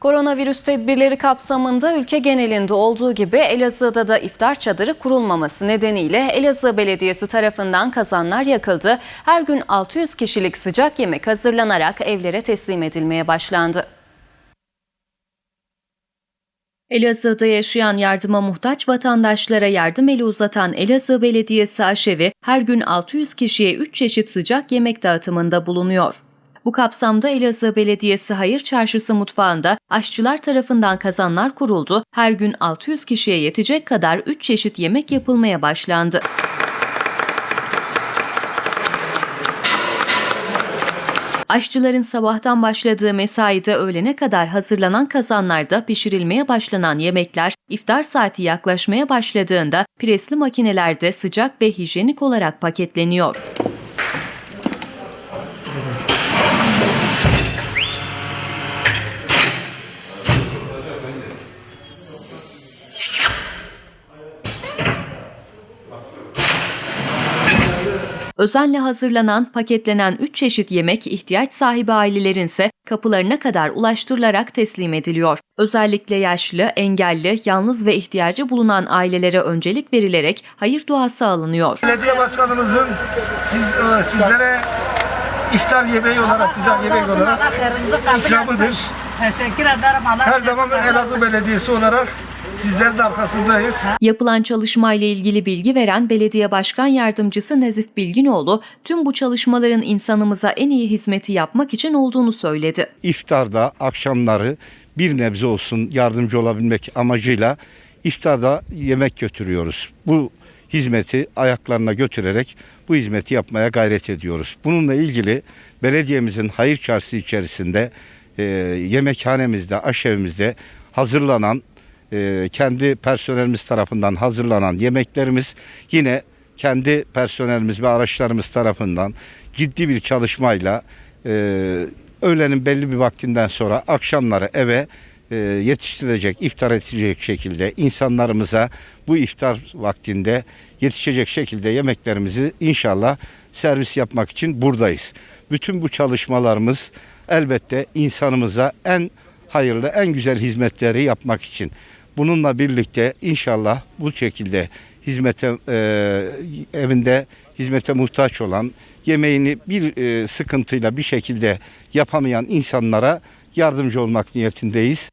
Koronavirüs tedbirleri kapsamında ülke genelinde olduğu gibi Elazığ'da da iftar çadırı kurulmaması nedeniyle Elazığ Belediyesi tarafından kazanlar yakıldı. Her gün 600 kişilik sıcak yemek hazırlanarak evlere teslim edilmeye başlandı. Elazığ'da yaşayan yardıma muhtaç vatandaşlara yardım eli uzatan Elazığ Belediyesi aşevi her gün 600 kişiye 3 çeşit sıcak yemek dağıtımında bulunuyor. Bu kapsamda Elazığ Belediyesi Hayır Çarşısı mutfağında aşçılar tarafından kazanlar kuruldu. Her gün 600 kişiye yetecek kadar 3 çeşit yemek yapılmaya başlandı. Aşçıların sabahtan başladığı mesaide öğlene kadar hazırlanan kazanlarda pişirilmeye başlanan yemekler iftar saati yaklaşmaya başladığında presli makinelerde sıcak ve hijyenik olarak paketleniyor. Özenle hazırlanan, paketlenen 3 çeşit yemek ihtiyaç sahibi ailelerin ise kapılarına kadar ulaştırılarak teslim ediliyor. Özellikle yaşlı, engelli, yalnız ve ihtiyacı bulunan ailelere öncelik verilerek hayır duası alınıyor. Belediye başkanımızın siz, e, sizlere iftar yemeği olarak, sıcak yemek olarak ikramıdır. Teşekkür ederim. Her zaman Elazığ Belediyesi olarak sizlerin de arkasındayız. Yapılan çalışmayla ilgili bilgi veren Belediye Başkan Yardımcısı Nezif Bilginoğlu, tüm bu çalışmaların insanımıza en iyi hizmeti yapmak için olduğunu söyledi. iftarda akşamları bir nebze olsun yardımcı olabilmek amacıyla iftarda yemek götürüyoruz. Bu hizmeti ayaklarına götürerek bu hizmeti yapmaya gayret ediyoruz. Bununla ilgili belediyemizin hayır çarşısı içerisinde e, yemekhanemizde, aşevimizde hazırlanan e, kendi personelimiz tarafından hazırlanan yemeklerimiz yine kendi personelimiz ve araçlarımız tarafından ciddi bir çalışmayla e, öğlenin belli bir vaktinden sonra akşamları eve e, yetiştirecek, iftar edecek şekilde insanlarımıza bu iftar vaktinde yetişecek şekilde yemeklerimizi inşallah servis yapmak için buradayız. Bütün bu çalışmalarımız elbette insanımıza en hayırlı, en güzel hizmetleri yapmak için. Bununla birlikte inşallah bu şekilde hizmete e, evinde hizmete muhtaç olan yemeğini bir e, sıkıntıyla bir şekilde yapamayan insanlara yardımcı olmak niyetindeyiz.